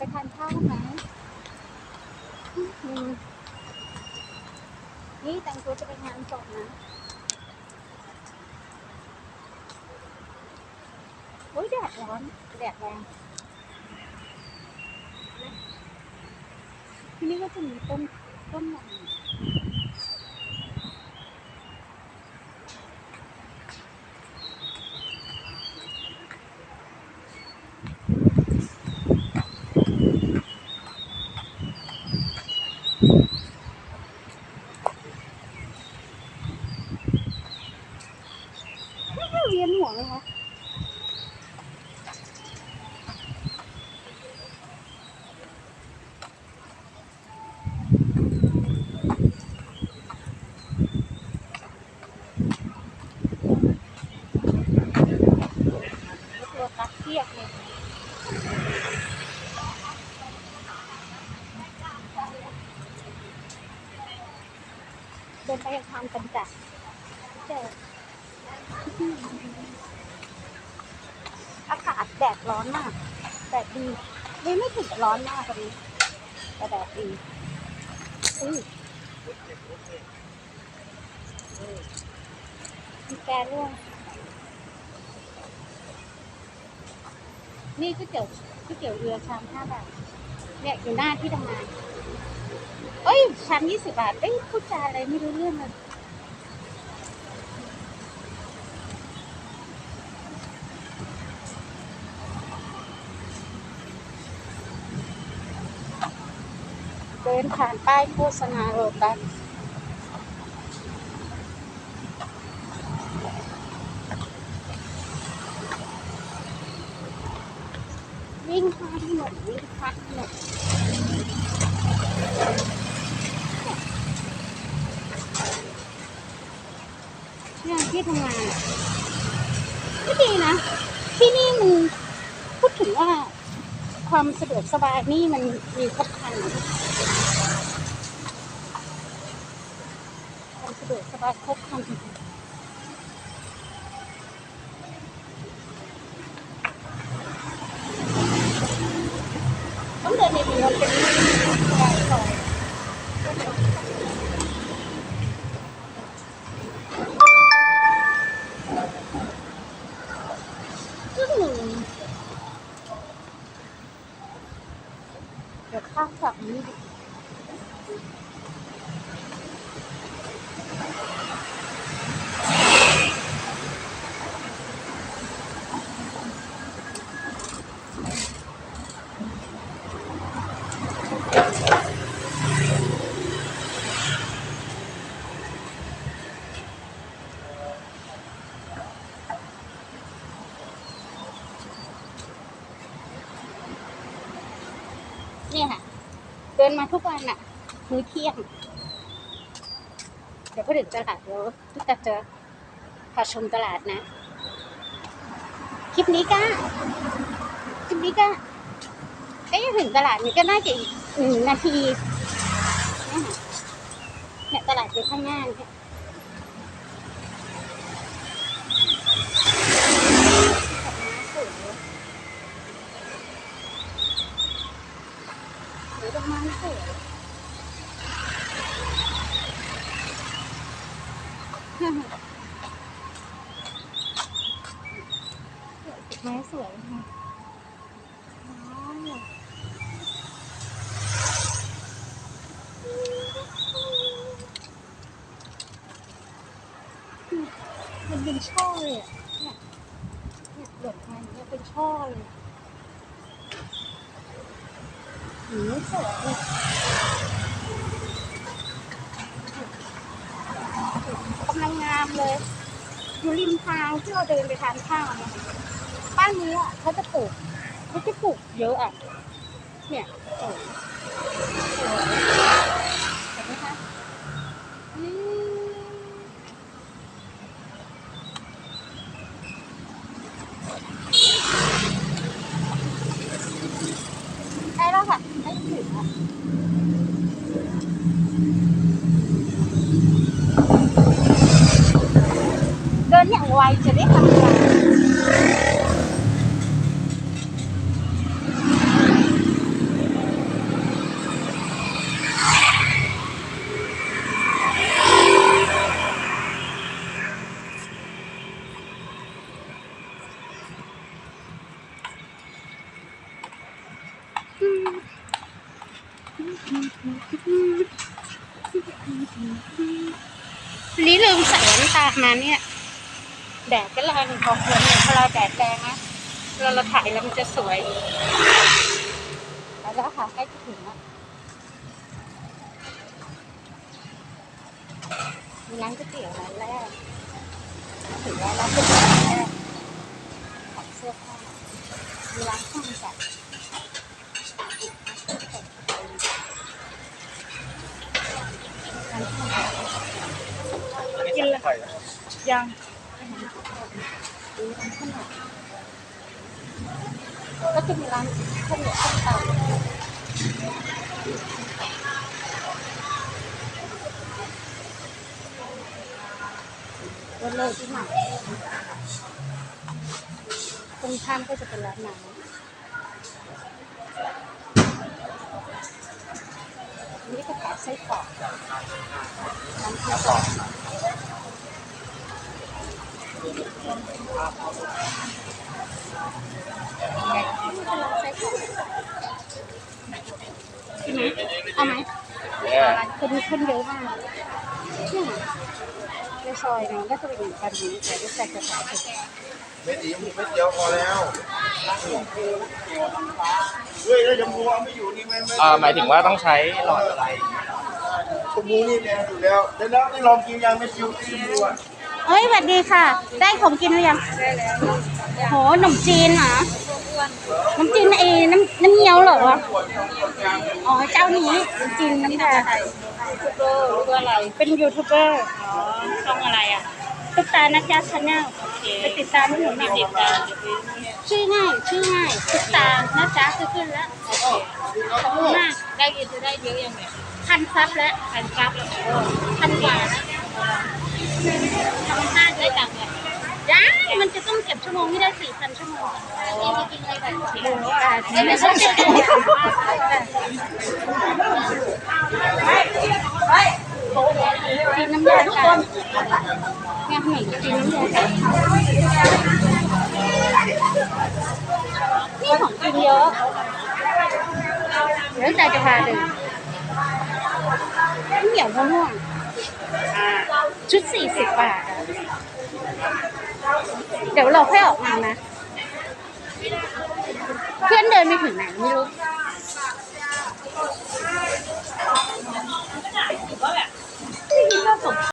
ไปทานข้าวไหมนี่แต่งตัวจะไปงานศพนะโอ้ยแดดร้อนแดดแรงที่นี่ก็จะมีต้นต้นหม่อนวียนหัวไหมคะ ตัวตักเทียบเลยเดินไปยังทำกันจ้ะเจออากาศแดดร้อนมาก แดดดีไม่ไม่ถึงร้อนมากพอดีแต่แดดดีอุ้ยมีแกร่วงนี่ก๋วยเตี๋ยวก๋วยเตี๋ยวเรือชามห้าบาทเนี่ยอยู่หน้าที่ทำงาน เอ้ยชามยี่สิบาทเอ้ยพูดจาอะไรไม่รู้เรื่องเลยเดินผ่านป้ายโฆษณาโรตัสวิ่งข้ามถนนวิ่งข้ามถนนเนี่ย ที่ทำงานอะก็ดีนะ ที่นี่มันพูดถึงว่า ความสะดวกสบายนี่มันมีครบครันความสะดวกสบายครบครันต้องเดินในเมืองเป็นซอยซอยซึ่งเดี๋ยว ข้ามฝั่งนี้ดิเนี่ยค่ะ เดินมาทุกวันอะมื้อเที่ยง เดี๋ยวพอถึงตลาดเดี๋ยวพี่จะเจะพาชมตลาดนะ คลิปนี้ก็คลิปนี้ก็ก็ยังถึงตลาดนี้ก็น่าจะอีกหนึ่งนาทีเนี่ยค่ะเนี่ยตลาดอยู่ข้างหน้าเนี่ยดอกไม้สวยสวยดอก ไม้สวยค่ะว้าวมันเป็นช่อเลยอะเนี่ยเนี่ยดอกไม้เนี่ยเป็นช่อเลยหืมสวยเลยกำลังงามเลย อยู่ริมทางที่เราเดินไปทานข้าวเนี่ยบ้านนี้อะเขาจะปลูกเขาจะปลูกเยอะอะ เนี่ยโอ้เห็นไหมคะอืมได้แล้วค่ะได้ถึงวเดินอย่างไวจะได้ทำงาน วั นี้ลืมใส่แว่นตามาเนี่ย แดดก็แรงพอควรเนี่ยเวลาแดดแรงนะเวลาเราถ่ายแล้วมันจะสวยแล้วค่ะใกล้จะถึงแล้วมีร้านก๋วยเตี๋ยวร้านแรกถึงแล้วร้านก๋วยเตี๋ยวร้านแรกขายเสื้อผ้ามีร้านข้าวมันไก่ร้านข้าวมันไก่กินเลยยังก็จะมีร้านข้าวเหนียวข้าวตาวันเลยที่ไหนตรงข้ามก็จะเป็นร้านน้ำนี่ก็ขายไส้กรอกร้านไส้กรอก ไส้กรอกกินไหมเอาไหมคนคนเยอะมากเนี่ยในซอยเนาะก็จะเป็นอย่างกันนี้แต่ก็แตกจะขายถูกเม็ดอีเม็ดเดียวพอแล้วเฮ้ยแล้วชมพูเอาไม่อยู่นี่ไม่ไม่เอ่อหมายถึงว่าต้องใช้หลอดอะไรชมพูนี่แพงสุดแล้วได้แล้วได้ลองกินยังไม่ชิวชมพูอะ เอ้ยสวัสดีค่ะ ได้ของกินหรือยังได้แล้วโหขนมจีนเหรอขนมจีนเอน้ำน้ำเงี้ยวเหรอวะอ๋อเจ้านี้ขนมจีนน้ำแดงยูทูบเบอร์หรืออะไร เป็นยูทูบเบอร์อ๋อช่องอะไรอะตุ๊กตานักยาชาแนลไปติดตามให้หนูหน่อยติดตามชื่อง่ายชื่อง่ายตุ๊กตานักจ้าคือขึ้นแล้วขอบคุณมากได้ยินได้เยอะยังเนี่ยพันซับแล้วพันซับแล้วพันกว่าแล้ว ชั่วโมงที่ได้สี่พันชั่วโมงนี่มากินอะไรแบบนี้ไม่ใช่กินน้ำยาทุกคนงานหนึ่งกินน้ำยานี่ของกินเยอะเดี๋ยวใจจะพาดูน้ำเหนียวมะม่วง ชุดสี่สิบบาทอะเดี๋ยวเราค่อยออกมานะ เพื่อนเดินไปถึงไหนไม่รู้ได้ยินว่าสม